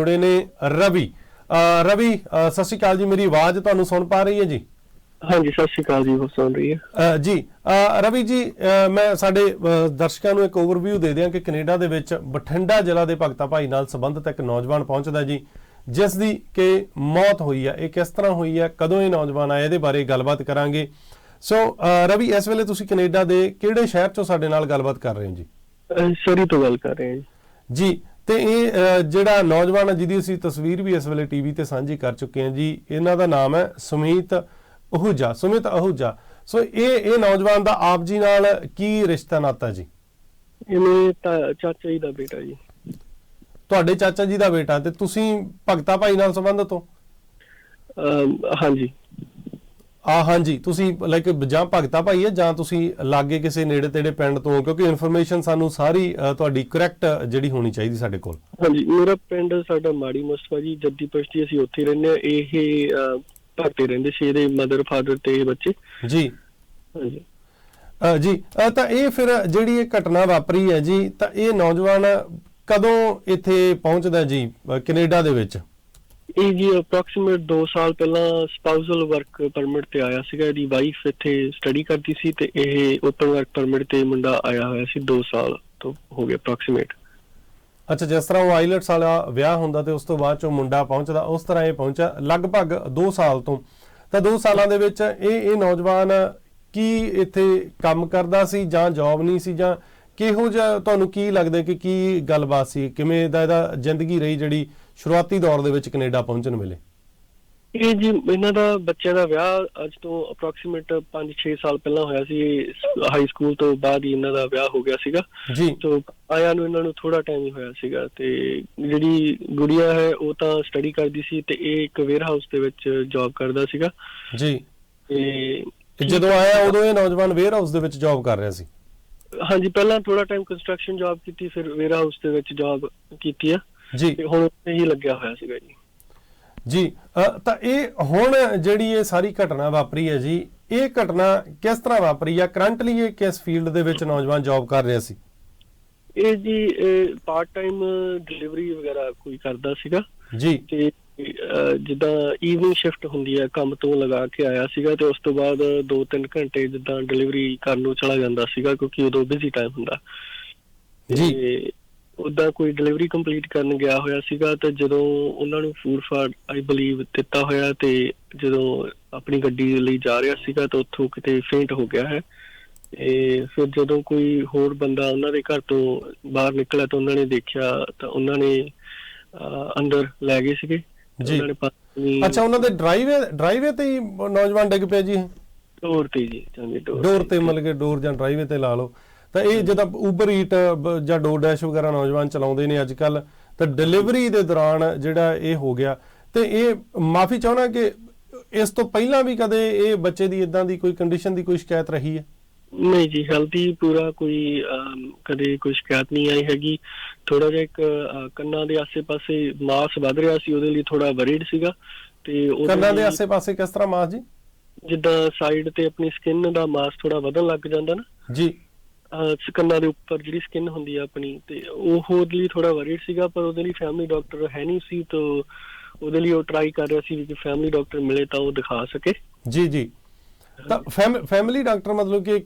ਜੁੜੇ ਨੇ ਰਵੀ। ਰਵੀ ਸਤਿ ਸ਼੍ਰੀ ਅਕਾਲ ਜੀ ਮੇਰੀ ਆਵਾਜ਼ ਤੁਹਾਨੂੰ ਸੁਣ ਪਾ ਰਹੀ ਹੈ ਜੀ? ਹਾਂਜੀ ਸਤਿ ਸ਼੍ਰੀ ਅਕਾਲ ਜੀ ਹੋ ਸੁਣ ਰਹੀ ਹੈ? ਜੀ ਰਵੀ ਜੀ ਮੈਂ ਸਾਡੇ ਦਰਸ਼ਕਾਂ ਨੂੰ ਇੱਕ ਓਵਰਵਿਊ ਦੇ ਦਿਆਂ ਕਿ ਕੈਨੇਡਾ ਦੇ ਵਿੱਚ ਬਠਿੰਡਾ ਜ਼ਿਲ੍ਹਾ ਦੇ ਭਗਤਾ ਭਾਈ ਨਾਲ ਸੰਬੰਧਿਤ ਇੱਕ ਨੌਜਵਾਨ ਪਹੁੰਚਦਾ ਜੀ ਜਿਸ ਦੀ ਕਿ ਮੌਤ ਹੋਈ ਹੈ। ਇਹ ਕਿਸ ਤਰ੍ਹਾਂ ਹੋਈ ਹੈ? ਕਦੋਂ ਇਹ ਨੌਜਵਾਨ ਆਇਆ? ਇਹਦੇ ਬਾਰੇ ਗੱਲਬਾਤ ਕਰਾਂਗੇ। ਸੋ ਰਵੀ ਇਸ ਵੇਲੇ ਤੁਸੀਂ ਕੈਨੇਡਾ ਦੇ ਕਿਹੜੇ ਸ਼ਹਿਰ ਚੋਂ ਸਾਡੇ ਨਾਲ ਗੱਲਬਾਤ ਕਰ ਰਹੇ ਹੋ ਜੀ? ਅਹ ਸਰੀ ਤੋਂ ਗੱਲ ਕਰ ਰਹੇ ਹਾਂ ਜੀ। ਜੀ ਤੇ ਇਹ ਜਿਹੜਾ ਨੌਜਵਾਨ ਹੈ ਜਿਹਦੀ ਅਸੀਂ ਤਸਵੀਰ ਵੀ ਇਸ ਵੇਲੇ ਟੀਵੀ ਤੇ ਸਾਂਝੀ ਕਰ ਚੁੱਕੇ ਹਾਂ ਜੀ ਇਹਨਾਂ ਦਾ ਨਾਮ ਹੈ ਸੁਮੀਤ ਅਹੂਜਾ ਸੁਮਿਤ ਅਹੂਜਾ। ਸੋ ਇਹ ਇਹ ਨੌਜਵਾਨ ਦਾ ਆਪ ਜੀ ਨਾਲ ਕੀ ਰਿਸ਼ਤਾ ਨਾਤਾ ਜੀ? ਇਹ ਮੇਰੇ ਚਾਚਾ ਜੀ ਦਾ ਬੇਟਾ ਜੀ। ਤੁਹਾਡੇ ਚਾਚਾ ਜੀ ਦਾ ਬੇਟਾ ਤੇ ਤੁਸੀਂ ਭਗਤਾ ਭਾਈ ਨਾਲ ਸੰਬੰਧਿਤ ਹੋ? ਹਾਂਜੀ। ਆ ਹਾਂਜੀ ਤੁਸੀਂ ਲਾਈਕ ਜਾਂ ਭਗਤਾ ਭਾਈ ਹੈ ਜਾਂ ਤੁਸੀਂ ਲਾਗੇ ਕਿਸੇ ਨੇੜੇ ਤੇੜੇ ਪਿੰਡ ਤੋਂ ਕਿਉਂਕਿ ਇਨਫੋਰਮੇਸ਼ਨ ਸਾਨੂੰ ਸਾਰੀ ਤੁਹਾਡੀ ਕਰੈਕਟ ਜਿਹੜੀ ਹੋਣੀ ਚਾਹੀਦੀ ਸਾਡੇ ਕੋਲ। ਹਾਂਜੀ ਮੇਰਾ ਪਿੰਡ ਸਾਡਾ ਮਾੜੀ ਮਸਵਾ ਜੀ ਜੱਦੀ ਪਸ਼ਤੀ ਅਸੀਂ ਉੱਥੇ ਰਹਿੰਦੇ ਆ ਇਹ ਭਗਤੇ ਰਹਿੰਦੇ ਸੀ ਇਹਦੇ ਮਦਰ ਫਾਦਰ ਤੇ ਬੱਚੇ। ਜੀ। ਹਾਂਜੀ। ਜੀ ਤਾਂ ਇਹ ਫਿਰ ਜਿਹੜੀ ਇਹ ਘਟਨਾ ਵਾਪਰੀ ਹੈ ਜੀ ਤਾਂ ਇਹ ਨੌਜਵਾਨ ਕਦੋਂ ਇੱਥੇ ਪਹੁੰਚਦਾ ਜੀ ਕੈਨੇਡਾ ਦੇ ਵਿੱਚ? ਇਹ ਜੀ ਅਪਰੋਕਸੀਮੇਟ 2 ਸਾਲ ਪਹਿਲਾਂ ਸਪਾਊਸਲ ਵਰਕ ਪਰਮਿਟ ਤੇ ਆਇਆ ਸੀਗਾ, ਇਹਦੀ ਵਾਈਫ ਇੱਥੇ ਸਟੱਡੀ ਕਰਦੀ ਸੀ ਤੇ ਇਹ ਓਪਨ ਵਰਕ ਪਰਮਿਟ ਤੇ ਮੁੰਡਾ ਆਇਆ ਹੋਇਆ ਸੀ 2 ਸਾਲ ਤੋਂ ਹੋ ਗਿਆ ਅਪਰੋਕਸੀਮੇਟ ਅੱਛਾ, ਜਿਸ ਤਰ੍ਹਾਂ ਉਹ ਆਈਲਟਸ ਵਾਲਾ ਵਿਆਹ ਹੁੰਦਾ ਤੇ ਉਸ ਤੋਂ ਬਾਅਦ ਚੋਂ ਮੁੰਡਾ ਪਹੁੰਚਦਾ, ਉਸ ਤਰ੍ਹਾਂ ਇਹ ਪਹੁੰਚਿਆ ਲਗਭਗ 2 ਸਾਲ ਤੋਂ। ਤਾਂ 2 ਸਾਲਾਂ ਦੇ ਵਿੱਚ ਇਹ ਇਹ ਨੌਜਵਾਨ ਕੀ ਇੱਥੇ ਕੰਮ ਕਰਦਾ ਸੀ ਜਾਂ ਜੌਬ ਨਹੀਂ ਸੀ ਜਾਂ ਕਿਹੋ ਜਿਹਾ, ਤੁਹਾਨੂੰ ਕੀ ਲੱਗਦਾ ਕਿ ਕੀ ਗੱਲਬਾਤ ਸੀ? ਕਿਵੇਂ ਦਾ ਇਹਦਾ ਜ਼ਿੰਦਗੀ ਰਹੀ ਜਿਹੜੀ ਸ਼ੁਰੂਆਤੀ ਦੌਰ ਦੇ ਵਿੱਚ ਕੈਨੇਡਾ ਪਹੁੰਚਣ ਵੇਲੇ? ਇਹ ਜੀ ਇਹਨਾਂ ਦਾ ਬੱਚਿਆਂ ਦਾ ਵਿਆਹ ਅੱਜ ਤੋਂ ਅਪਰੋਕਸੀਮੇਟ 5-6 ਸਾਲ ਪਹਿਲਾਂ ਹੋਇਆ ਸੀ। ਹਾਈ ਸਕੂਲ ਤੋਂ ਬਾਅਦ ਹੀ ਇਹਨਾਂ ਦਾ ਵਿਆਹ ਹੋ ਗਿਆ ਸੀਗਾ। ਜੀ। ਤੋਂ ਆਇਆ ਨੂੰ ਇਹਨਾਂ ਨੂੰ ਥੋੜਾ ਟਾਈਮ ਹੀ ਹੋਇਆ ਸੀਗਾ ਤੇ ਜਿਹੜੀ ਗੁੜੀਆ ਹੈ ਉਹ ਤਾਂ ਸਟੱਡੀ ਕਰਦੀ ਸੀ ਤੇ ਇਹ ਇੱਕ ਵੇਅਰ ਹਾਊਸ ਦੇ ਵਿੱਚ ਜੌਬ ਕਰਦਾ ਸੀਗਾ। ਜੀ। ਤੇ ਤੇ ਜਦੋਂ ਆਇਆ ਉਦੋਂ ਇਹ ਨੌਜਵਾਨ ਵੇਅਰ ਹਾਊਸ ਦੇ ਵਿੱਚ ਜੌਬ ਕਰ ਰਿਹਾ ਸੀ? ਹਾਂਜੀ ਪਹਿਲਾਂ ਥੋੜਾ ਟਾਈਮ ਕੰਸਟਰਕਸ਼ਨ ਜੌਬ ਕੀਤੀ ਫਿਰ ਵੇਅਰ ਹਾਊਸ ਦੇ ਵਿੱਚ ਜੌਬ ਕੀਤੀ ਆ। ਜੀ। ਤੇ ਹੁਣ ਉੱਥੇ ਹੀ ਲੱਗਿਆ ਹੋਇਆ ਸੀਗਾ ਜੀ। ਜੀ ਤਾਂ ਇਹ ਹੁਣ ਜਿਹੜੀ ਇਹ ਸਾਰੀ ਘਟਨਾ ਵਾਪਰੀ ਹੈ ਜੀ ਇਹ ਘਟਨਾ ਕਿਸ ਤਰ੍ਹਾਂ ਵਾਪਰੀ ਆ ਕਰੰਟਲੀ ਇਹ ਕਿਸ ਫੀਲਡ ਦੇ ਵਿੱਚ ਨੌਜਵਾਨ ਜੌਬ ਕਰ ਰਿਹਾ ਸੀ? ਇਹ ਜੀ ਪਾਰਟ ਟਾਈਮ ਡਿਲੀਵਰੀ ਵਗੈਰਾ ਕੋਈ ਕਰਦਾ ਸੀਗਾ। ਜੀ। ਤੇ ਜਿੱਦਾਂ ਈਵਨਿੰਗ ਸ਼ਿਫਟ ਹੁੰਦੀ ਹੈ ਕੰਮ ਤੋਂ ਲਗਾ ਕੇ ਆਇਆ ਸੀਗਾ ਤੇ ਉਸ ਤੋਂ ਬਾਅਦ 2-3 ਘੰਟੇ ਜਿੱਦਾਂ ਡਿਲੀਵਰੀ ਕਰਨ ਨੂੰ ਚਲਾ ਜਾਂਦਾ ਸੀਗਾ ਕਿਉਂਕਿ ਉਦੋਂ ਬਿਜ਼ੀ ਟਾਈਮ ਹੁੰਦਾ। ਜੀ। ਉਦਾਂ ਕੋਈ ਡਿਲੀਵਰੀ ਕੰਪਲੀਟ ਕਰਨ ਗਿਆ ਹੋਇਆ ਸੀਗਾ ਤੇ ਜਦੋਂ ਉਹਨਾਂ ਨੂੰ ਫੂਡ ਫਾਰ ਆਈ ਬਲੀਵ ਦਿੱਤਾ ਹੋਇਆ ਤੇ ਜਦੋਂ ਆਪਣੀ ਗੱਡੀ ਲਈ ਜਾ ਰਿਹਾ ਸੀਗਾ ਤਾਂ ਉੱਥੋਂ ਕਿਤੇ ਫੇਂਟ ਹੋ ਗਿਆ ਹੈ। ਤੇ ਫਿਰ ਜਦੋਂ ਕੋਈ ਹੋਰ ਬੰਦਾ ਉਹਨਾਂ ਦੇ ਘਰ ਤੋਂ ਬਾਹਰ ਨਿਕਲਿਆ ਤਾਂ ਉਹਨਾਂ ਨੇ ਦੇਖਿਆ ਤਾਂ ਉਹਨਾਂ ਨੇ ਅੰਦਰ ਲੈ ਗਏ ਸੀਗੇ। ਜੀ। ਅੱਛਾ ਉਹਨਾਂ ਦੇ ਡਰਾਈਵੇ ਡਰਾਈਵੇ ਤੇ ਹੀ ਨੌਜਵਾਨ ਡਿੱਗ ਪਿਆ ਜੀ ਡੋਰ ਤੇ ਜੀ ਡੋਰ ਡੋਰ ਤੇ ਮਤਲਬ ਕਿ ਡੋਰ ਜਾਂ ਡਰਾਈਵੇ ਤੇ ਲਾ ਲਓ। ਤਾਂ ਇਹ ਜਦੋਂ ਉਬਰ ਈਟ ਜਾਂ ਡੋਰ ਡੈਸ਼ ਵਗੈਰਾ ਨੌਜਵਾਨ ਚਲਾਉਂਦੇ ਨੇ ਅੱਜ ਕੱਲ ਤਾਂ ਡਿਲੀਵਰੀ ਦੇ ਦੌਰਾਨ ਜਿਹੜਾ ਇਹ ਹੋ ਗਿਆ। ਤੇ ਇਹ ਮਾਫੀ ਚਾਹਣਾ ਕਿ ਇਸ ਤੋਂ ਪਹਿਲਾਂ ਵੀ ਕਦੇ ਇਹ ਬੱਚੇ ਦੀ ਇਦਾਂ ਦੀ ਕੋਈ ਕੰਡੀਸ਼ਨ ਦੀ ਕੋਈ ਸ਼ਿਕਾਇਤ ਰਹੀ ਹੈ? ਨਹੀਂ ਜੀ ਹੈਲਥੀ ਪੂਰਾ ਕੋਈ ਕਦੇ ਕੋਈ ਸ਼ਿਕਾਇਤ ਨਹੀਂ ਆਈ ਹੈਗੀ। ਥੋੜਾ ਜਿਹਾ ਇੱਕ ਕੰਨਾਂ ਦੇ ਆਸੇ-ਪਾਸੇ ਮਾਸ ਵੱਧ ਰਿਹਾ ਸੀ ਉਹਦੇ ਲਈ ਥੋੜਾ ਵਰੀਡ ਸੀਗਾ। ਤੇ ਉਹਦੇ ਕੰਨਾਂ ਦੇ ਆਸੇ-ਪਾਸੇ ਕਿਸ ਤਰ੍ਹਾਂ ਮਾਸ ਜੀ? ਜਿੱਦਾਂ ਸਾਈਡ ਤੇ ਆਪਣੀ ਸਕਿਨ ਦਾ ਮਾਸ ਥੋੜਾ ਵਧਣ ਲੱਗ ਜਾਂਦਾ ਨਾ। ਜੀ। ਅਹ ਦੇ ਉੱਪਰ ਜਿਹੜੀ ਸਕਿਨ ਹੁੰਦੀ ਆ ਆਪਣੀ ਤੇ ਉਹ ਉਹਦੇ ਲਈ ਥੋੜਾ ਵਰੀਡ ਸੀਗਾ, ਪਰ ਉਹਦੇ ਲਈ ਫੈਮਿਲੀ ਡਾਕਟਰ ਹੈ ਨਹੀਂ ਸੀ, ਤਾਂ ਉਹਦੇ ਲਈ ਉਹ ਟਰਾਈ ਕਰ ਰਿਹਾ ਸੀ ਕਿ ਫੈਮਿਲੀ ਡਾਕਟਰ ਮਿਲੇ ਤਾਂ ਉਹ ਦਿਖਾ ਸਕੇ। ਜੀ ਜੀ। ਤਾਂ ਫੈਮਿਲੀ ਡਾਕਟਰ ਮਤਲਬ ਕਿ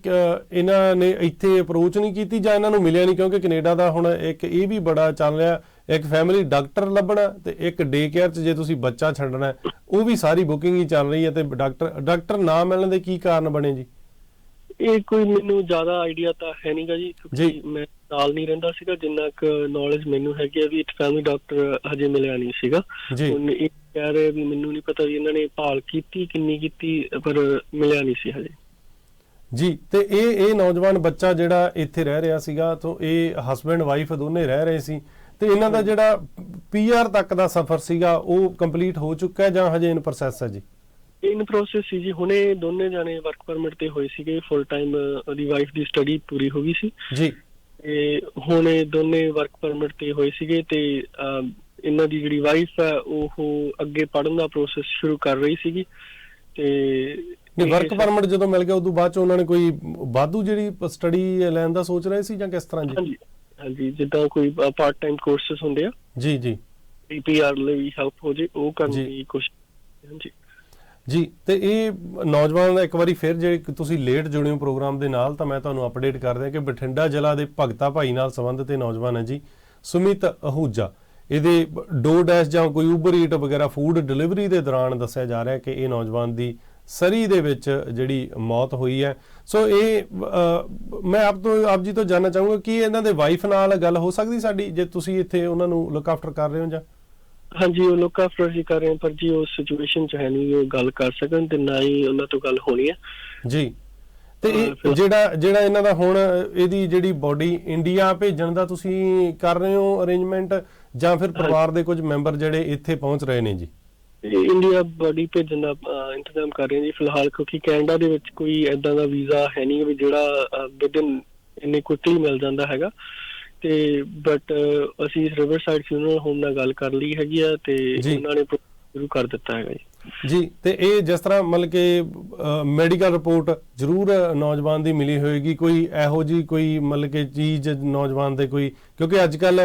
ਇਹਨਾਂ ਨੇ ਇੱਥੇ ਅਪਰੋਚ ਨਹੀਂ ਕੀਤੀ ਜਾਂ ਇਹਨਾਂ ਨੂੰ ਮਿਲਿਆ ਨਹੀਂ, ਕਿਉਂਕਿ ਕੈਨੇਡਾ ਦਾ ਹੁਣ ਇੱਕ ਇਹ ਵੀ ਬੜਾ ਚੱਲ ਰਿਹਾ, ਇੱਕ ਫੈਮਿਲੀ ਡਾਕਟਰ ਲੱਭਣਾ ਤੇ ਇੱਕ ਡੇ ਕੇਅਰ 'ਚ ਜੇ ਤੁਸੀਂ ਬੱਚਾ ਛੱਡਣਾ, ਉਹ ਵੀ ਸਾਰੀ ਬੁਕਿੰਗ ਹੀ ਚੱਲ ਰਹੀ ਹੈ ਤੇ ਡਾਕਟਰ ਡਾਕਟਰ ਨਾ ਮਿਲਣ ਦੇ ਕੀ ਕਾਰਨ ਬਣੇ ਜੀ? ਇਹ ਕੋਈ ਮੈਨੂੰ ਜ਼ਿਆਦਾ ਆਈਡੀਆ ਤਾਂ ਹੈ ਨਹੀਂਗਾ ਜੀ। ਕਿਉਂਕਿ ਮੈਂ ਨਾਲ ਨਹੀਂ ਰਹਿੰਦਾ ਸੀਗਾ ਜਿੰਨਾ ਕੁ ਨੌਲੇਜ ਮੈਨੂੰ ਹੈਗੀ ਆ ਵੀ ਇੱਕ ਫੈਮਿਲੀ ਡਾਕਟਰ ਹਜੇ ਮਿਲਿਆ ਨਹੀਂ ਸੀਗਾ। ਹੁਣ ਇਹ ਕਹਿ ਰਹੇ ਵੀ ਮੈਨੂੰ ਨਹੀਂ ਪਤਾ ਵੀ ਇਹਨਾਂ ਨੇ ਭਾਲ ਕੀਤੀ ਕਿੰਨੀ ਕੀਤੀ ਪਰ ਮਿਲਿਆ ਨਹੀਂ ਸੀ ਹਜੇ। ਜੀ ਤੇ ਇਹ ਇਹ ਨੌਜਵਾਨ ਬੱਚਾ ਜਿਹੜਾ ਇੱਥੇ ਰਹਿ ਰਿਹਾ ਸੀਗਾ ਤੋਂ ਇਹ ਹਸਬੰਡ ਵਾਈਫ ਦੋਨੇ ਰਹਿ ਰਹੇ ਸੀ ਤੇ ਇਹਨਾਂ ਦਾ ਜਿਹੜਾ ਪੀਆਰ ਤੱਕ ਦਾ ਸਫ਼ਰ ਸੀਗਾ ਉਹ ਕੰਪਲੀਟ ਹੋ ਚੁੱਕਾ ਹੈ ਜਾਂ ਹਜੇ ਇਨ ਪ੍ਰੋਸੈਸ ਹੈ ਜੀ? ਇਨ ਪ੍ਰੋਸੈਸ ਸੀ ਜੀ। ਹੁਣੇ ਦੋਨੇ ਜਾਣੇ ਵਰਕ ਪਰਮਿਟ ਤੇ ਹੋਏ ਸੀਗੇ। ਫੁੱਲ ਟਾਈਮ ਉਹਦੀ ਵਾਈਫ ਦੀ ਸਟੱਡੀ ਪੂਰੀ ਹੋ ਗਈ ਸੀ। ਜੀ। ਤੇ ਹੁਣ ਦੋਨੇ ਵਰਕ ਪਰਮਿਟ ਤੇ ਹੋਏ ਸੀਗੇ ਤੇ ਇਹਨਾਂ ਦੀ ਜਿਹੜੀ ਵਾਈਫ ਹੈ ਉਹ ਅੱਗੇ ਪੜਨ ਦਾ ਪ੍ਰੋਸੈਸ ਸ਼ੁਰੂ ਕਰ ਰਹੀ ਸੀਗੀ। ਤੇ ਇਹ ਵਰਕ ਪਰਮਿਟ ਜਦੋਂ ਮਿਲ ਗਿਆ ਉਦੋਂ ਬਾਅਦ ਚ ਉਹਨਾਂ ਨੇ ਕੋਈ ਵਾਧੂ ਜਿਹੜੀ ਸਟੱਡੀ ਲੈਣ ਦਾ ਸੋਚ ਰਹੇ ਸੀ ਜਾਂ ਕਿਸ ਤਰ੍ਹਾਂ ਜੀ? ਹਾਂਜੀ ਹਾਂਜੀ। ਜਿੱਦਾਂ ਕੋਈ ਪਾਰਟ ਟਾਈਮ ਕੋਰਸਸ ਹੁੰਦੇ ਆ। ਜੀ ਜੀ। ਪੀਪੀਆਰ ਲਈ ਹੈਲਪ ਹੋ ਜੇ ਉਹ ਕਰਨ। ਦੀ ਕੋਸ਼ਿਸ਼ ਹਾਂਜੀ। ਜੀ, ਤੇ ਇਹ ਨੌਜਵਾਨ ਦਾ ਇੱਕ ਵਾਰੀ ਫਿਰ ਜੇ ਤੁਸੀਂ ਲੇਟ ਜੁੜੇ ਹੋ ਪ੍ਰੋਗਰਾਮ ਦੇ ਨਾਲ, ਤਾਂ ਮੈਂ ਤੁਹਾਨੂੰ ਅਪਡੇਟ ਕਰ ਦਿਆਂ ਕਿ ਬਠਿੰਡਾ ਜ਼ਿਲ੍ਹਾ ਦੇ ਭਗਤਾ ਭਾਈ ਨਾਲ ਸੰਬੰਧਿਤ ਇਹ ਨੌਜਵਾਨ ਹੈ ਜੀ, ਸੁਮਿਤ ਅਹੂਜਾ। ਇਹਦੇ ਡੋਰ ਡੈਸ਼ ਜਾਂ ਕੋਈ ਉਬਰ ਈਟ ਵਗੈਰਾ ਫੂਡ ਡਿਲੀਵਰੀ ਦੇ ਦੌਰਾਨ ਦੱਸਿਆ ਜਾ ਰਿਹਾ ਕਿ ਇਹ ਨੌਜਵਾਨ ਦੀ ਸਰੀ ਦੇ ਵਿੱਚ ਜਿਹੜੀ ਮੌਤ ਹੋਈ ਹੈ। ਸੋ ਇਹ ਮੈਂ ਆਪ ਤੋਂ, ਆਪ ਜੀ ਤੋਂ ਜਾਨਣਾ ਚਾਹੂੰਗਾ ਕਿ ਇਹਨਾਂ ਦੇ ਵਾਈਫ ਨਾਲ ਗੱਲ ਹੋ ਸਕਦੀ ਸਾਡੀ, ਜੇ ਤੁਸੀਂ ਇੱਥੇ ਉਹਨਾਂ ਨੂੰ ਲੁੱਕ ਆਫਟਰ ਕਰ ਰਹੇ ਹੋ ਜਾਂ? ਹਾਂਜੀ ਉਹ ਲੋਕਾਂ ਫਰਜ਼ੀ ਕਰ ਰਹੇ ਹਨ, ਪਰ ਜੀ ਉਹ ਸਿਚੁਏਸ਼ਨ ਚ ਹੈ ਨਹੀਂ ਉਹ ਗੱਲ ਕਰ ਸਕਣ ਤੇ ਨਾ ਹੀ ਉਹਨਾਂ ਤੋਂ ਗੱਲ ਹੋਣੀ ਹੈ। ਜੀ। ਤੇ ਇਹ ਜਿਹੜਾ ਜਿਹੜਾ ਇਹਨਾਂ ਦਾ ਹੁਣ ਇਹਦੀ ਜਿਹੜੀ ਬੋਡੀ ਇੰਡੀਆ ਭੇਜਣ ਦਾ ਤੁਸੀਂ ਕਰ ਰਹੇ ਹੋ ਅਰੇਂਜਮੈਂਟ ਜਾਂ ਫਿਰ ਪਰਿਵਾਰ ਦੇ ਕੁਝ ਮੈਂਬਰ ਜਿਹੜੇ ਇੱਥੇ ਪਹੁੰਚ ਰਹੇ ਨੇ ਜੀ? ਇੰਡੀਆ ਬੋਡੀ ਭੇਜਣ ਦਾ ਇੰਤਜ਼ਾਮ ਕਰ ਰਹੇ ਹਾਂ ਜੀ ਫਿਲਹਾਲ ਕਿਉਂਕਿ ਕੈਨੇਡਾ ਦੇ ਵਿੱਚ ਕੋਈ ਐਦਾਂ ਦਾ ਵੀਜ਼ਾ ਹੈ ਨਹੀਂ ਵੀ ਜਿਹੜਾ ਵਿਦਨ ਇੰਨੇ ਕੁਇਕਲੀ ਮਿਲ ਜਾਂਦਾ ਹੈਗਾ। ਤੇ ਬਟ ਅਸੀਂ ਰਿਵਰ ਸਾਈਡ ਫਿਊਨਰਲ ਹੋਮ ਨਾਲ ਗੱਲ ਕਰ ਲਈ ਹੈਗੀ ਆ ਤੇ। ਉਹਨਾਂ ਨੇ ਸ਼ੁਰੂ ਕਰ ਦਿੱਤਾ ਹੈਗਾ ਜੀ ਜੀ ਤੇ ਇਹ ਜਿਸ ਤਰ੍ਹਾਂ ਮਤਲਬ ਕਿ ਮੈਡੀਕਲ ਰਿਪੋਰਟ ਜ਼ਰੂਰ ਨੌਜਵਾਨ ਦੀ ਮਿਲੀ ਹੋਏਗੀ ਕੋਈ ਇਹੋ ਜੀ ਕੋਈ ਮਤਲਬ ਕਿ ਚੀਜ਼ ਨੌਜਵਾਨ ਦੇ ਕੋਈ ਕਿਉਂਕਿ ਅੱਜ ਕੱਲ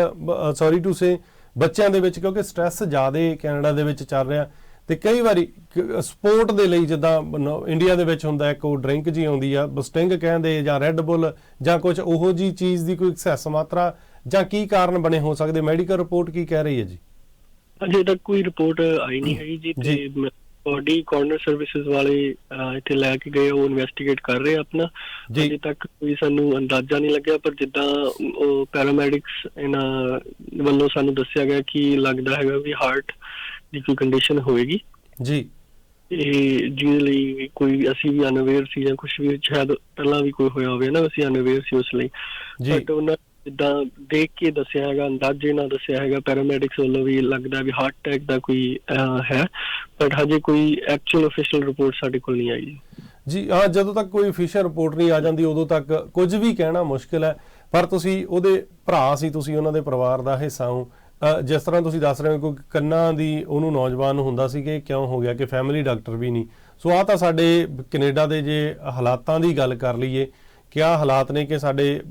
ਸੌਰੀ ਟੂ ਸੇ ਬੱਚਿਆਂ ਦੇ ਵਿੱਚ ਕਿਉਂਕਿ ਸਟ੍ਰੈਸ ਜ਼ਿਆਦਾ ਕੈਨੇਡਾ ਦੇ ਵਿੱਚ ਚੱਲ ਰਿਹਾ ਤੇ ਕਈ ਵਾਰੀ ਸਪੋਰਟ ਦੇ ਲਈ ਜਿੱਦਾਂ ਇੰਡੀਆ ਦੇ ਵਿੱਚ ਹੁੰਦਾ ਇੱਕ ਉਹ ਡਰਿੰਕ ਜੀ ਆਉਂਦੀ ਆ ਬਸਟਿੰਗ ਕਹਿੰਦੇ ਜਾਂ ਰੈੱਡ ਬੁੱਲ ਜਾਂ ਕੁਝ ਉਹੋ ਜੀ ਚੀਜ਼ ਦੀ ਕੋਈ ਐਕਸੈਸ ਮਾਤਰਾ ਜਾਂ ਕੀ ਕਾਰਨ ਬਣੇ ਹੋ ਸਕਦੇ ਮੈਡੀਕਲ ਰਿਪੋਰਟ ਕੀ ਕਹਿ ਰਹੀ ਹੈ ਜੀ ਅਜੇ ਤੱਕ ਕੋਈ ਰਿਪੋਰਟ ਆਈ ਨਹੀਂ ਹੈਗੀ ਜੀ ਤੇ। ਬੋਡੀ ਕਾਰਨਰ ਸਰਵਿਸਿਜ਼ ਵਾਲੇ ਇੱਥੇ ਲੈ ਕੇ ਗਏ ਉਹ ਇਨਵੈਸਟੀਗੇਟ ਕਰ ਰਹੇ ਆਪਣਾ। ਅਜੇ ਤੱਕ ਕੋਈ ਸਾਨੂੰ ਅੰਦਾਜ਼ਾ ਨਹੀਂ ਲੱਗਿਆ ਪਰ ਜਿੱਦਾਂ ਉਹ ਪੈਰਾਮੈਡਿਕਸ ਇਹਨਾਂ ਵੱਲੋਂ ਸਾਨੂੰ ਦੱਸਿਆ ਗਿਆ ਕਿ ਲੱਗਦਾ ਹੈਗਾ ਵੀ ਹਾਰਟ ਦੀ ਕੋਈ ਕੰਡੀਸ਼ਨ ਹੋਏਗੀ? ਜੀ। ਇਹ ਜਿਹਦੇ ਲਈ ਕੋਈ ਅਸੀਂ ਵੀ ਅਨਅਵੇਅਰ ਸੀ ਜਾਂ ਕੁਝ ਵੀ ਸ਼ਾਇਦ ਪਹਿਲਾਂ ਵੀ ਕੋਈ ਹੋਇਆ ਹੋਵੇ ਨਾ ਅਸੀਂ ਅਨਅਵੇਅਰ ਸੀ ਉਸ ਲਈ। ਜੀ। ਬਟ ਉਹਨਾਂ ਜਿੱਦਾਂ ਦੇਖ ਕੇ ਦੱਸਿਆ ਹੈਗਾ ਅੰਦਾਜ਼ੇ ਨਾਲ ਦੱਸਿਆ ਹੈਗਾ ਪੈਰਾਮੈਡਿਕਸ ਵੱਲੋਂ ਵੀ ਲੱਗਦਾ ਵੀ ਹਾਰਟ ਅਟੈਕ ਦਾ ਕੋਈ ਹੈ। ਬਟ ਹਜੇ ਕੋਈ ਐਕਚੁਅਲ ਅਫੀਸ਼ੀਅਲ ਰਿਪੋਰਟ ਸਾਡੇ ਕੋਲ ਨਹੀਂ ਆਈ। ਜੀ ਹਾਂ ਜਦੋਂ ਤੱਕ ਕੋਈ ਅਫੀਸ਼ੀਅਲ ਰਿਪੋਰਟ ਨਹੀਂ ਆ ਜਾਂਦੀ ਉਦੋਂ ਤੱਕ ਕੁਝ ਵੀ ਕਹਿਣਾ ਮੁਸ਼ਕਿਲ ਹੈ। ਪਰ ਤੁਸੀਂ ਉਹਦੇ ਭਰਾ ਸੀ ਤੁਸੀਂ ਉਹਨਾਂ ਦੇ ਪਰਿਵਾਰ ਦਾ ਹਿੱਸਾ ਹੋ। ਜਿਸ ਤਰ੍ਹਾਂ ਤੁਸੀਂ ਦੱਸ ਰਹੇ ਹੋ ਕਿ ਕੰਨਾਂ ਦੀ ਉਹਨੂੰ ਨੌਜਵਾਨ ਹੁੰਦਾ ਸੀ ਕਿ ਕਿਉਂ ਹੋ ਗਿਆ ਕਿ ਫੈਮਿਲੀ ਡਾਕਟਰ ਵੀ ਨਹੀਂ। ਸੋ ਆ ਤਾਂ ਸਾਡੇ ਕੈਨੇਡਾ ਦੇ ਜੇ ਹਾਲਾਤਾਂ ਦੀ ਗੱਲ ਕਰ ਲਈਏ, ਕਿਆ ਹਾਲਾਤ ਨੇ ਕਿ ਸਾਡੇ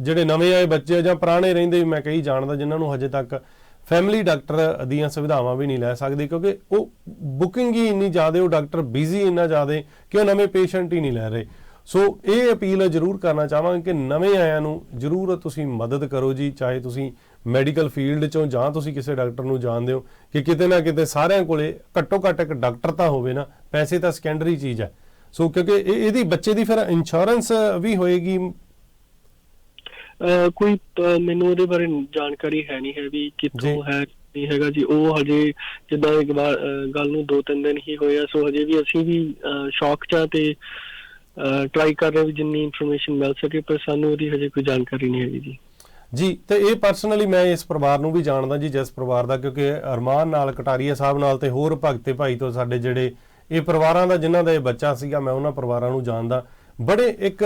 ਜਿਹੜੇ ਨਵੇਂ ਆਏ ਬੱਚੇ ਜਾਂ ਪੁਰਾਣੇ ਰਹਿੰਦੇ ਵੀ ਮੈਂ ਕਈ ਜਾਣਦਾ ਜਿਨ੍ਹਾਂ ਨੂੰ ਹਜੇ ਤੱਕ ਫੈਮਿਲੀ ਡਾਕਟਰ ਦੀਆਂ ਸੁਵਿਧਾਵਾਂ ਵੀ ਨਹੀਂ ਲੈ ਸਕਦੇ ਕਿਉਂਕਿ ਉਹ ਬੁਕਿੰਗ ਹੀ ਇੰਨੀ ਜ਼ਿਆਦਾ, ਉਹ ਡਾਕਟਰ ਬਿਜ਼ੀ ਇੰਨਾ ਜ਼ਿਆਦਾ ਕਿ ਉਹ ਨਵੇਂ ਪੇਸ਼ੈਂਟ ਹੀ ਨਹੀਂ ਲੈ ਰਹੇ। ਸੋ ਇਹ ਅਪੀਲ ਜ਼ਰੂਰ ਕਰਨਾ ਚਾਹਾਂਗੇ ਕਿ ਨਵੇਂ ਆਇਆਂ ਨੂੰ ਜ਼ਰੂਰ ਤੁਸੀਂ ਮਦਦ ਕਰੋ ਜੀ, ਚਾਹੇ ਤੁਸੀਂ ਮੈਡੀਕਲ ਫੀਲਡ ਚੋਂ ਜਾਂ ਤੁਸੀਂ ਕਿਸੇ ਡਾਕਟਰ ਨੂੰ ਜਾਣਦੇ ਹੋ ਕਿ ਕਿਤੇ ਨਾ ਕਿਤੇ ਸਾਰਿਆਂ ਕੋਲੇ ਘੱਟੋ ਘੱਟ ਇੱਕ ਡਾਕਟਰ ਤਾਂ ਹੋਵੇ ਨਾ ਪੈਸੇ ਤਾਂ ਸੈਕੰਡਰੀ ਚੀਜ਼ ਹੈ। ਸੋ ਕਿਉਂਕਿ ਇਹ- ਇਹਦੀ ਬੱਚੇ ਦੀ ਫਿਰ ਇੰਸ਼ੋਰੈਂਸ ਵੀ ਹੋਏਗੀ। ਕੋਈ ਮੈਨੂੰ ਉਹਦੇ ਬਾਰੇ ਜਾਣਕਾਰੀ ਹੈ ਨਹੀਂ ਹੈ ਵੀ ਕਿੱਥੋਂ। ਹੈ ਨਹੀਂ ਹੈਗਾ ਜੀ। ਉਹ ਹਜੇ ਜਿੱਦਾਂ ਇੱਕ ਵਾਰ ਗੱਲ ਨੂੰ ਦੋ ਤਿੰਨ ਦਿਨ ਹੀ ਹੋਏ ਆ ਸੋ ਹਜੇ ਵੀ ਅਸੀਂ ਵੀ ਸ਼ੌਕ ਚ ਤੇ ਟਰਾਈ ਕਰ ਰਹੇ ਵੀ ਜਿੰਨੀ ਇਨਫੋਰਮੇਸ਼ਨ ਮਿਲ ਸਕੇ ਪਰ ਸਾਨੂੰ ਉਹਦੀ ਹਜੇ ਕੋਈ ਜਾਣਕਾਰੀ ਨਹੀਂ ਹੈਗੀ ਜੀ। ਜੀ, ਤੇ ਇਹ ਪਰਸਨਲੀ ਮੈਂ ਇਸ ਪਰਿਵਾਰ ਨੂੰ ਵੀ ਜਾਣਦਾ ਜੀ, ਜਿਸ ਪਰਿਵਾਰ ਦਾ, ਕਿਉਂਕਿ ਅਰਮਾਨ ਨਾਲ, ਕਟਾਰੀਆ ਸਾਹਿਬ ਨਾਲ ਤੇ ਹੋਰ ਭਗਤੇ ਭਾਈ ਤੋਂ ਸਾਡੇ ਜਿਹੜੇ ਇਹ ਪਰਿਵਾਰਾਂ ਦਾ, ਜਿਨ੍ਹਾਂ ਦਾ ਇਹ ਬੱਚਾ ਸੀਗਾ, ਮੈਂ ਉਹਨਾਂ ਪਰਿਵਾਰਾਂ ਨੂੰ ਜਾਣਦਾ। ਬੜੇ ਇੱਕ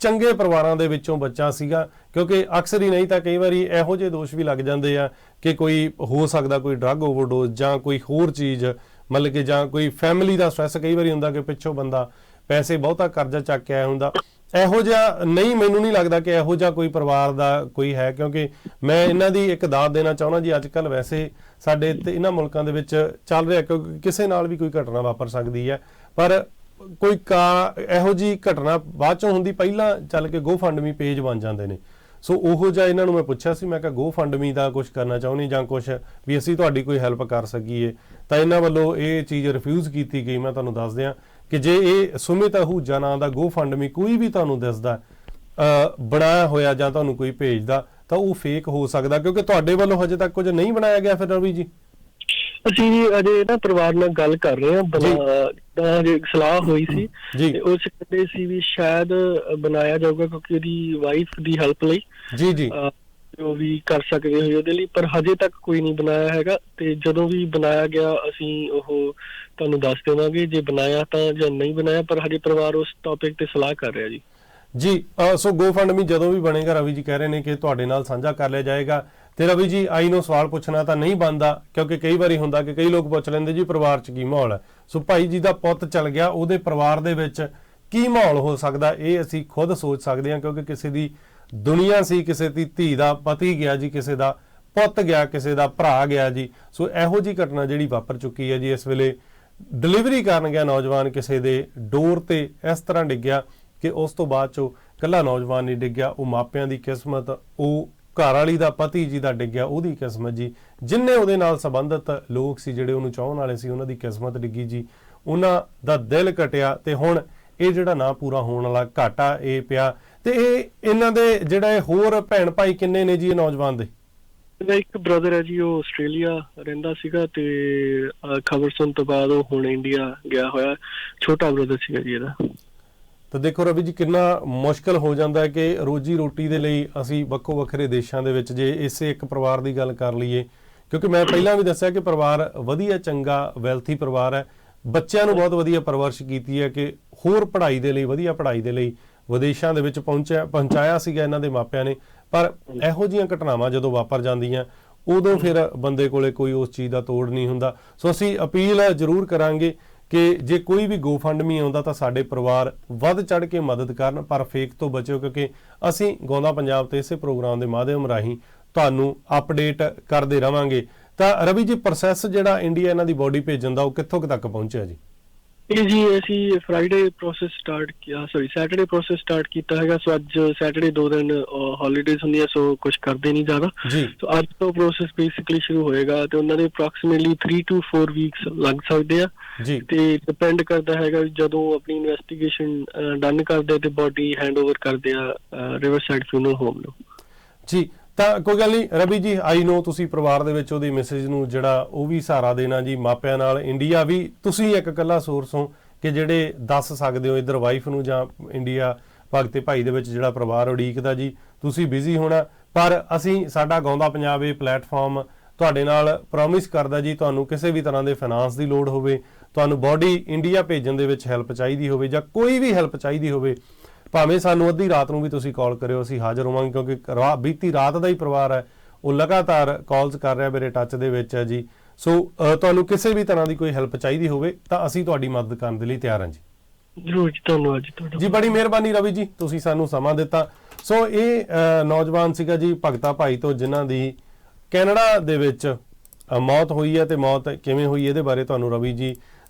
ਚੰਗੇ ਪਰਿਵਾਰਾਂ ਦੇ ਵਿੱਚੋਂ ਬੱਚਾ ਸੀਗਾ, ਕਿਉਂਕਿ ਅਕਸਰ ਹੀ ਨਹੀਂ ਤਾਂ ਕਈ ਵਾਰੀ ਇਹੋ ਜਿਹੇ ਦੋਸ਼ ਵੀ ਲੱਗ ਜਾਂਦੇ ਆ ਕਿ ਕੋਈ ਹੋ ਸਕਦਾ ਕੋਈ ਡਰੱਗ ਓਵਰਡੋਜ਼ ਜਾਂ ਕੋਈ ਹੋਰ ਚੀਜ਼, ਮਤਲਬ ਕਿ ਜਾਂ ਕੋਈ ਫੈਮਿਲੀ ਦਾ ਸਟ੍ਰੈਸ ਕਈ ਵਾਰੀ ਹੁੰਦਾ ਕਿ ਪਿੱਛੋਂ ਬੰਦਾ ਪੈਸੇ ਬਹੁਤਾ ਕਰਜ਼ਾ ਚੱਕ ਕੇ ਆਇਆ ਹੁੰਦਾ। ਇਹੋ ਜਿਹਾ ਨਹੀਂ, ਮੈਨੂੰ ਨਹੀਂ ਲੱਗਦਾ ਕਿ ਇਹੋ ਜਿਹਾ ਕੋਈ ਪਰਿਵਾਰ ਦਾ ਕੋਈ ਹੈ, ਕਿਉਂਕਿ ਮੈਂ ਇਹਨਾਂ ਦੀ ਇੱਕ ਦਾਤ ਦੇਣਾ ਚਾਹੁੰਦਾ ਜੀ। ਅੱਜ ਕੱਲ ਵੈਸੇ ਸਾਡੇ ਤੇ ਇਹਨਾਂ ਮੁਲਕਾਂ ਦੇ ਵਿੱਚ ਚੱਲ ਰਿਹਾ, ਕਿਉਂਕਿ ਕਿਸੇ ਨਾਲ ਵੀ ਕੋਈ ਘਟਨਾ ਵਾਪਰ ਸਕਦੀ ਹੈ। ਪਰ ਕੋਈ ਕਾ, ਇਹੋ ਜੀ ਘਟਨਾ ਬਾਅਦ ਚੋਂ ਹੁੰਦੀ, ਪਹਿਲਾਂ ਚੱਲ ਕੇ GoFundMe ਪੇਜ ਬਣ ਜਾਂਦੇ ਨੇ। ਸੋ ਉਹੋ ਜਿਹਾ ਇਹਨਾਂ ਨੂੰ ਮੈਂ ਪੁੱਛਿਆ ਸੀ, ਮੈਂ ਕਿਹਾ GoFundMe ਦਾ ਕੁਝ ਕਰਨਾ ਚਾਹੁੰਦੀ ਜਾਂ ਕੁਝ ਵੀ ਅਸੀਂ ਤੁਹਾਡੀ ਕੋਈ ਹੈਲਪ ਕਰ ਸਕੀਏ। ਤਾਂ ਇਹਨਾਂ ਵੱਲੋਂ ਇਹ ਚੀਜ਼ ਰਿਫਿਊਜ਼ ਕੀਤੀ ਗਈ, ਮੈਂ ਤੁਹਾਨੂੰ ਦੱਸ ਦਿਆਂ। ਕਿ ਜੇ ਇਹ ਸੁਮਿਤ ਅਹੂਜਾ ਨਾਂ ਦਾ GoFundMe ਕੋਈ ਵੀ ਤੁਹਾਨੂੰ ਦਿਸਦਾ ਅ, ਬਣਾਇਆ ਹੋਇਆ ਜਾਂ ਤੁਹਾਨੂੰ ਕੋਈ ਭੇਜਦਾ ਤਾਂ ਉਹ ਫੇਕ ਹੋ ਸਕਦਾ ਕਿਉਂਕਿ ਤੁਹਾਡੇ ਵੱਲੋਂ ਹਜੇ ਤੱਕ ਕੁਝ ਨਹੀਂ ਬਣਾਇਆ ਗਿਆ ਫਿਰ ਰਵੀ ਜੀ। ਅਸੀਂ ਅਜੇ ਨਾ ਪਰਿਵਾਰ ਨਾਲ ਗੱਲ ਕਰ ਰਹੇ ਹਾਂ ਬਣਾ ਜੇ। ਸਲਾਹ ਹੋਈ ਸੀ ਤੇ ਉਸ ਕਹਿੰਦੇ ਸੀ ਵੀ ਸ਼ਾਇਦ ਬਣਾਇਆ ਜਾਊਗਾ ਕਿਉਂਕਿ ਉਹਦੀ ਵਾਈਫ ਦੀ ਹੈਲਪ ਲਈ। ਜੀ ਜੀ। ਜੋ ਵੀ ਕਰ ਸਕਦੇ ਹੋਏ ਉਹਦੇ ਲਈ, ਪਰ ਹਜੇ ਤੱਕ ਕੋਈ ਨਹੀਂ ਬਣਾਇਆ ਹੈਗਾ ਤੇ ਜਦੋਂ ਵੀ ਬਣਾਇਆ ਗਿਆ ਅਸੀਂ ਉਹ ਤੁਹਾਨੂੰ ਦੱਸ ਦੇਵਾਂਗੇ, ਜੇ ਬਣਾਇਆ ਤਾਂ ਜਾਂ ਨਹੀਂ ਬਣਾਇਆ, ਪਰ ਹਜੇ ਪਰਿਵਾਰ ਉਸ ਟੌਪਿਕ ਤੇ ਸਲਾਹ ਕਰ ਰਿਹਾ ਜੀ। ਜੀ ਸੋ GoFundMe ਜਦੋਂ ਵੀ ਬਣੇਗਾ, ਰਵੀ ਜੀ ਕਹਿ ਰਹੇ ਨੇ ਕਿ ਤੁਹਾਡੇ ਨਾਲ ਸਾਂਝਾ ਕਰ ਲਿਆ ਜਾਏਗਾ। ਤੇ ਰਵੀ ਜੀ, ਆਈ ਨੂੰ ਸਵਾਲ ਪੁੱਛਣਾ ਤਾਂ ਨਹੀਂ ਬੰਦਾ ਕਿਉਂਕਿ ਕਈ ਵਾਰੀ ਹੁੰਦਾ ਕਿ ਕਈ ਲੋਕ ਪੁੱਛ ਲੈਂਦੇ, ਜੀ, ਪਰਿਵਾਰ 'ਚ ਕੀ ਮਾਹੌਲ ਹੈ? ਸੋ ਭਾਈ ਜੀ ਦਾ ਪੁੱਤ ਚਲ ਗਿਆ, ਉਹਦੇ ਪਰਿਵਾਰ ਦੇ ਵਿੱਚ ਕੀ ਮਾਹੌਲ ਹੋ ਸਕਦਾ? ਇਹ ਅਸੀਂ ਖੁਦ ਸੋਚ ਸਕਦੇ ਹਾਂ, ਕਿਉਂਕਿ ਕਿਸੇ ਦੀ ਦੁਨੀਆ ਸੀ ਕਿਸੇ ਦੀ ਧੀ ਦਾ, ਪਤੀ ਗਿਆ ਜੀ ਕਿਸੇ ਦਾ, ਪੁੱਤ ਗਿਆ ਕਿਸੇ ਦਾ, ਭਰਾ ਗਿਆ ਜੀ। ਸੋ ਇਹੋ ਜੀ ਘਟਨਾ ਜਿਹੜੀ ਵਾਪਰ ਚੁੱਕੀ ਹੈ ਜੀ, ਇਸ ਵੇਲੇ ਡਿਲੀਵਰੀ ਕਰਨ ਗਿਆ ਨੌਜਵਾਨ ਕਿਸੇ ਦੇ ਡੋਰ ਤੇ, ਇਸ ਤਰ੍ਹਾਂ ਡਿੱਗਿਆ ਕਿ ਉਸ ਤੋਂ ਬਾਅਦ ਚੋਂ ਕੱਲਾ ਨੌਜਵਾਨ ਨਹੀਂ ਡਿੱਗਿਆ, ਉਹ ਮਾਪਿਆਂ ਦੀ ਕਿਸਮਤ, ਉਹ ਘਰ ਵਾਲੀ ਦਾ ਪਤੀ ਜੀ ਦਾ ਡਿੱਗਿਆ, ਉਹਦੀ ਕਿਸਮਤ ਜੀ। ਜਿੰਨੇ ਉਹਦੇ ਨਾਲ ਸੰਬੰਧਿਤ ਲੋਕ ਸੀ, ਜਿਹੜੇ ਉਹਨੂੰ ਚਾਹਣ ਵਾਲੇ ਸੀ, ਉਹਨਾਂ ਦੀ ਕਿਸਮਤ ਡਿੱਗੀ ਜੀ। ਉਹਨਾਂ ਦਾ ਦਿਲ ਕਟਿਆ ਤੇ ਹੁਣ ਇਹ ਜਿਹੜਾ ਨਾ ਪੂਰਾ ਹੋਣ ਵਾਲਾ ਘਾਟਾ ਇਹ ਪਿਆ ਤੇ ਇਹ ਇਹਨਾਂ ਦੇ ਜਿਹੜਾ ਇਹ ਹੋਰ ਭੈਣ ਭਾਈ ਕਿੰਨੇ ਨੇ ਜੀ ਇਹ ਨੌਜਵਾਨ ਦੇ? ਮੇਰਾ ਇੱਕ ਬ੍ਰਦਰ ਹੈ ਜੀ ਉਹ ਆਸਟ੍ਰੇਲੀਆ ਰਹਿੰਦਾ ਸੀਗਾ ਤੇ ਖਬਰ ਸੁਣ ਤੋਂ ਬਾਅਦ ਉਹ ਹੁਣ ਇੰਡੀਆ ਗਿਆ ਹੋਇਆ ਛੋਟਾ ਬ੍ਰਦਰ ਸੀਗਾ ਜੀ ਇਹਦਾ। ਤਾਂ ਦੇਖੋ ਰਵੀ ਜੀ ਕਿੰਨਾ ਮੁਸ਼ਕਲ ਹੋ ਜਾਂਦਾ ਹੈ ਕਿ ਰੋਜੀ ਰੋਟੀ ਦੇ ਲਈ ਅਸੀਂ ਵੱਖੋ ਵੱਖਰੇ ਦੇਸ਼ਾਂ ਦੇ ਵਿੱਚ ਜੇ ਇਸੇ ਇੱਕ ਪਰਿਵਾਰ ਦੀ ਗੱਲ ਕਰ ਲਈਏ ਕਿਉਂਕਿ ਮੈਂ ਪਹਿਲਾਂ ਵੀ ਦੱਸਿਆ ਕਿ ਪਰਿਵਾਰ ਵਧੀਆ ਚੰਗਾ ਵੈਲਥੀ ਪਰਿਵਾਰ ਹੈ। ਬੱਚਿਆਂ ਨੂੰ ਬਹੁਤ ਵਧੀਆ ਪਰਵਰਿਸ਼ ਕੀਤੀ ਹੈ ਕਿ ਹੋਰ ਪੜ੍ਹਾਈ ਦੇ ਲਈ ਵਧੀਆ ਪੜ੍ਹਾਈ ਦੇ ਲਈ ਵਿਦੇਸ਼ਾਂ ਦੇ ਵਿੱਚ ਪਹੁੰਚਿਆ, ਪਹੁੰਚਾਇਆ ਸੀਗਾ ਇਹਨਾਂ ਦੇ ਮਾਪਿਆਂ ਨੇ। ਪਰ ਇਹੋ ਜੀਆਂ ਘਟਨਾਵਾਂ ਜਦੋਂ ਵਾਪਰ ਜਾਂਦੀਆਂ, ਉਦੋਂ ਫਿਰ ਬੰਦੇ ਕੋਲੇ ਕੋਈ ਉਸ ਚੀਜ਼ ਦਾ ਤੋੜ ਨਹੀਂ ਹੁੰਦਾ। ਸੋ ਅਸੀਂ ਅਪੀਲ ਜ਼ਰੂਰ ਕਰਾਂਗੇ ਕਿ ਜੇ ਕੋਈ ਵੀ ਗੋਫੰਡਮੀ ਆਉਂਦਾ ਤਾਂ ਸਾਡੇ ਪਰਿਵਾਰ ਵੱਧ ਚੜ ਕੇ ਮਦਦ ਕਰਨ, ਪਰ ਫੇਕ ਤੋਂ ਬਚਿਓ ਕਿਉਂਕਿ ਅਸੀਂ ਗੋਂਦਾ ਪੰਜਾਬ ਤੇ ਇਸੇ ਪ੍ਰੋਗਰਾਮ ਦੇ ਮਾਧਿਅਮ ਰਾਹੀਂ ਤੁਹਾਨੂੰ ਅਪਡੇਟ ਕਰਦੇ ਰਵਾਂਗੇ। ਤਾਂ ਰਵੀ ਜੀ, ਪ੍ਰੋਸੈਸ ਜਿਹੜਾ ਇੰਡੀਆ ਇਹਨਾਂ ਦੀ ਬੋਡੀ ਭੇਜਣ ਦਾ ਉਹ ਕਿੱਥੋਂ ਕੁ ਤੱਕ ਪਹੁੰਚਿਆ ਜੀ? ਇਹ ਜੀ ਅਸੀਂ ਫਰਾਈਡੇ ਪ੍ਰੋਸੈਸ ਸਟਾਰਟ ਕੀਤਾ ਸੌਰੀ ਸੈਟਰਡੇ ਪ੍ਰੋਸੈਸ ਸਟਾਰਟ ਕੀਤਾ ਹੈਗਾ ਸੋ ਅੱਜ ਸੈਟਰਡੇ ਦੋ ਦਿਨ ਹੌਲੀਡੇਜ਼ ਹੁੰਦੀਆਂ ਸੋ ਕੁਝ ਕਰਦੇ ਨਹੀਂ ਜ਼ਿਆਦਾ। ਜੀ। ਸੋ ਅੱਜ ਤੋਂ ਪ੍ਰੋਸੈਸ ਬੇਸਿਕਲੀ ਸ਼ੁਰੂ ਹੋਏਗਾ ਤੇ ਉਹਨਾਂ ਦੇ ਅਪਰੋਕਸੀਮੇਟਲੀ 3 ਟੂ 4 ਵੀਕਸ ਲੱਗ ਸਕਦੇ ਆ। ਜੀ। ਤੇ ਡਿਪੈਂਡ ਕਰਦਾ ਹੈਗਾ ਜਦੋਂ ਆਪਣੀ ਇਨਵੈਸਟੀਗੇਸ਼ਨ ਡਨ ਕਰਦੇ ਤੇ ਬਾਡੀ ਹੈਂਡਓਵਰ ਕਰਦੇ ਆ ਰਿਵਰ ਸਾਈਡ ਫਿਊਨਰਲ ਹੋਮ ਨੂੰ। ਜੀ ਤਾਂ ਕੋਈ ਗੱਲ ਨਹੀਂ, ਰਵੀ ਜੀ ਆਈ ਨੋ ਤੁਸੀਂ ਪਰਿਵਾਰ ਦੇ ਵਿੱਚ ਉਹਦੀ ਮੈਸੇਜ ਨੂੰ ਜਿਹੜਾ ਉਹ ਵੀ ਸਹਾਰਾ ਦੇਣਾ ਜੀ, ਮਾਪਿਆਂ ਨਾਲ ਇੰਡੀਆ ਵੀ। ਤੁਸੀਂ ਇੱਕ ਇਕੱਲਾ ਸੋਰਸ ਹੋ ਕਿ ਜਿਹੜੇ ਦੱਸ ਸਕਦੇ ਹੋ ਇਧਰ ਵਾਈਫ ਨੂੰ ਜਾਂ ਇੰਡੀਆ ਭਗਤੇ ਭਾਈ ਦੇ ਵਿੱਚ ਜਿਹੜਾ ਪਰਿਵਾਰ ਉਡੀਕਦਾ ਜੀ, ਤੁਸੀਂ ਬਿਜ਼ੀ ਹੋਣਾ। ਪਰ ਅਸੀਂ, ਸਾਡਾ ਗਾਉਂਦਾ ਪੰਜਾਬ ਇਹ ਪਲੇਟਫਾਰਮ ਤੁਹਾਡੇ ਨਾਲ ਪ੍ਰੋਮਿਸ ਕਰਦਾ ਜੀ, ਤੁਹਾਨੂੰ ਕਿਸੇ ਵੀ ਤਰ੍ਹਾਂ ਦੇ ਫਾਈਨਾਂਸ ਦੀ ਲੋੜ ਹੋਵੇ, ਤੁਹਾਨੂੰ ਬਾਡੀ ਇੰਡੀਆ ਭੇਜਣ ਦੇ ਵਿੱਚ ਹੈਲਪ ਚਾਹੀਦੀ ਹੋਵੇ ਜਾਂ ਕੋਈ ਵੀ ਹੈਲਪ ਚਾਹੀਦੀ ਹੋਵੇ ਭਾਵੇਂ ਸਾਨੂੰ ਅੱਧੀ ਰਾਤ ਨੂੰ ਵੀ ਤੁਸੀਂ ਕਾਲ ਕਰਿਓ ਅਸੀਂ ਹਾਜ਼ਰ ਹੋਵਾਂਗੇ ਕਿਉਂਕਿ ਬੀਤੀ ਰਾਤ ਦਾ ਹੀ ਪਰਿਵਾਰ ਹੈ। ਉਹ ਲਗਾਤਾਰ ਕਾਲਸ ਕਰ ਰਿਹਾ ਮੇਰੇ ਟੱਚ ਦੇ ਵਿੱਚ ਹੈ ਜੀ। ਸੋ ਤੁਹਾਨੂੰ ਕਿਸੇ ਵੀ ਤਰ੍ਹਾਂ ਦੀ ਕੋਈ ਹੈਲਪ ਚਾਹੀਦੀ ਹੋਵੇ ਤਾਂ ਅਸੀਂ ਤੁਹਾਡੀ ਮਦਦ ਕਰਨ ਦੇ ਲਈ ਤਿਆਰ ਹਾਂ ਜੀ। ਜਰੂਰ ਜੀ ਧੰਨਵਾਦ ਜੀ ਤੁਹਾਡਾ। ਜੀ ਬੜੀ ਮਿਹਰਬਾਨੀ ਰਵੀ ਜੀ ਤੁਸੀਂ ਸਾਨੂੰ ਸਮਾਂ ਦਿੱਤਾ। ਸੋ ਇਹ ਨੌਜਵਾਨ ਸੀਗਾ ਜੀ ਭਗਤਾ ਭਾਈ ਤੋਂ ਜਿਨ੍ਹਾਂ ਦੀ ਕੈਨੇਡਾ ਦੇ ਵਿੱਚ ਮੌਤ ਹੋਈ ਹੈ ਤੇ ਮੌਤ ਕਿਵੇਂ ਹੋਈ ਇਹਦੇ ਬਾਰੇ ਤੁਹਾਨੂੰ ਰਵੀ ਜੀ